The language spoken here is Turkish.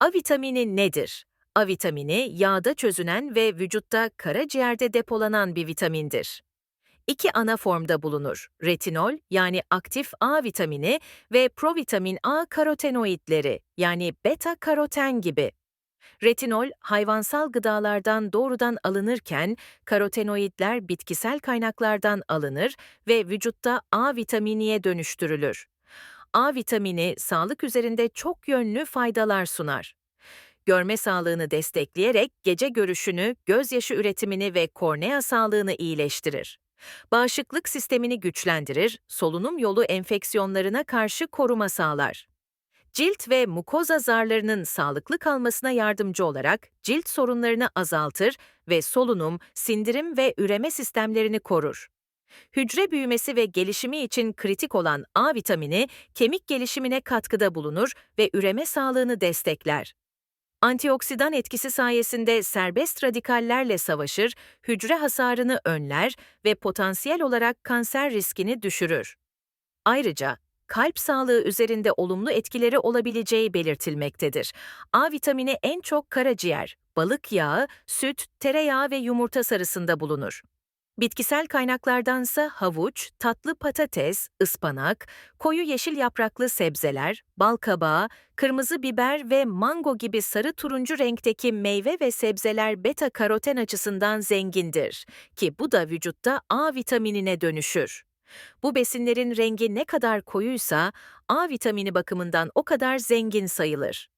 A vitamini nedir? A vitamini yağda çözünen ve vücutta karaciğerde depolanan bir vitamindir. İki ana formda bulunur. Retinol yani aktif A vitamini ve provitamin A karotenoidleri yani beta karoten gibi. Retinol hayvansal gıdalardan doğrudan alınırken karotenoidler bitkisel kaynaklardan alınır ve vücutta A vitaminiye dönüştürülür. A vitamini sağlık üzerinde çok yönlü faydalar sunar. Görme sağlığını destekleyerek gece görüşünü, gözyaşı üretimini ve kornea sağlığını iyileştirir. Bağışıklık sistemini güçlendirir, solunum yolu enfeksiyonlarına karşı koruma sağlar. Cilt ve mukoza zarlarının sağlıklı kalmasına yardımcı olarak cilt sorunlarını azaltır ve solunum, sindirim ve üreme sistemlerini korur. Hücre büyümesi ve gelişimi için kritik olan A vitamini kemik gelişimine katkıda bulunur ve üreme sağlığını destekler. Antioksidan etkisi sayesinde serbest radikallerle savaşır, hücre hasarını önler ve potansiyel olarak kanser riskini düşürür. Ayrıca kalp sağlığı üzerinde olumlu etkileri olabileceği belirtilmektedir. A vitamini en çok karaciğer, balık yağı, süt, tereyağı ve yumurta sarısında bulunur. Bitkisel kaynaklardansa havuç, tatlı patates, ıspanak, koyu yeşil yapraklı sebzeler, bal kabağı, kırmızı biber ve mango gibi sarı turuncu renkteki meyve ve sebzeler beta karoten açısından zengindir ki bu da vücutta A vitaminine dönüşür. Bu besinlerin rengi ne kadar koyuysa A vitamini bakımından o kadar zengin sayılır.